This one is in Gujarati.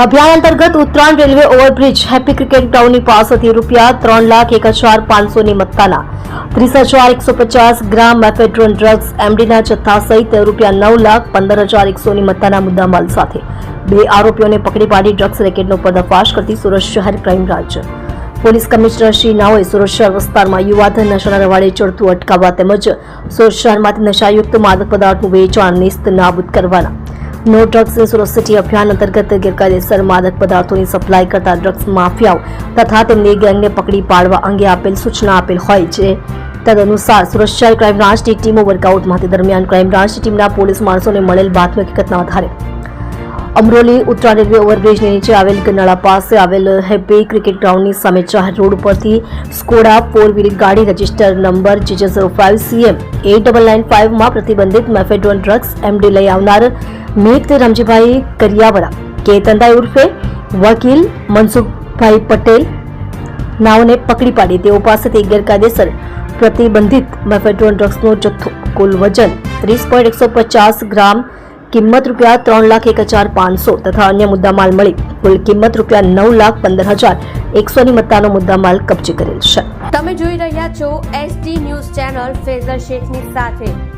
અભિયાન અંતર્ગત Uttarayan railway overbridge happy cricket ગ્રાઉન્ડની પાસેથી રૂપિયા ત્રણ લાખ એક હજાર પાંચસોની મત્તાના. ત્રીસ હજાર એકસો પચાસ ગ્રામ મેફેડ્રોન ડ્રગ્સ એમડીના જથ્થા સહિત રૂપિયા નવ લાખ પંદર હજાર એકસોની મત્તાના મુદ્દામાલ સાથે. બે આરોપીઓને પકડી પાડી ડ્રગ્સ રેકેટનો પર્દાફાશ કરતી સુરત શહેર crime branch. Police commissioner Shri નાઓએ Surat શહેર વિસ્તારમાં યુવાધન નશાના રવાડે ચડતું અટકાવવા તેમજ સુરત શહેરમાંથી નશાયુક્ત માદક પદાર્થનું વેચાણ નિસ્ત નાબૂદ કરવાના. નો ડ્રગ્સ સુરત સિટી અભિયાન અંતર્ગત ગેરકાયદેસર માદક પદાર્થોની સપ્લાય કરતા ડ્રગ્સ માફિયાઓ તથા તેમની ગેંગને પકડી પાડવા અંગે આપેલ સૂચના આપેલ હોય છે. તદનુસાર સુરક્ષા શહેર ક્રાઇમ બ્રાન્ચની ટીમો વર્કઆઉટમાં તે દરમિયાન ક્રાઇમ બ્રાન્ચની ટીમના પોલીસ માણસોને મળેલ બાતમી હકીકતના આધારે. અમરોલી ઉત્તરા રેલવે ઓવરબ્રિજની નીચે આવેલ ગનાળા પાસે આવેલ હેપી ક્રિકેટ ગ્રાઉન્ડની સામે જાહેર રોડ પરથી સ્કોડા ફોર વ્હીલ ગાડી register number GJ zero five CM, eight double nine ફાઇવમાં પ્રતિબંધિત મેફેડ્રોન ડ્રગ્સ એમડી લઈ આવનાર મેઘ રામજીભાઈ કરિયાવરા કે ઉર્ફે વકીલ મનસુખભાઈ પટેલ નાઓને પકડી પાડી. તેઓ પાસેથી ગેરકાયદેસર પ્રતિબંધિત મેફેડ્રોન ડ્રગ્સનો જથ્થો, કુલ વજન ત્રીસ પોઈન્ટ એકસો પચાસ ગ્રામ, કિંમત રૂપિયા ત્રણ લાખ એક હજાર પાંચસો તથા અન્ય મુદ્દામાલ મળી. કુલ કિંમત રૂપિયા નવ લાખ પંદર હજાર એકસોની મત્તાનો મુદ્દામાલ કબજે કરેલ છે. તમે જોઈ રહ્યા છો એસટી ન્યૂઝ ચેનલ ફેઝર શેખની સાથે.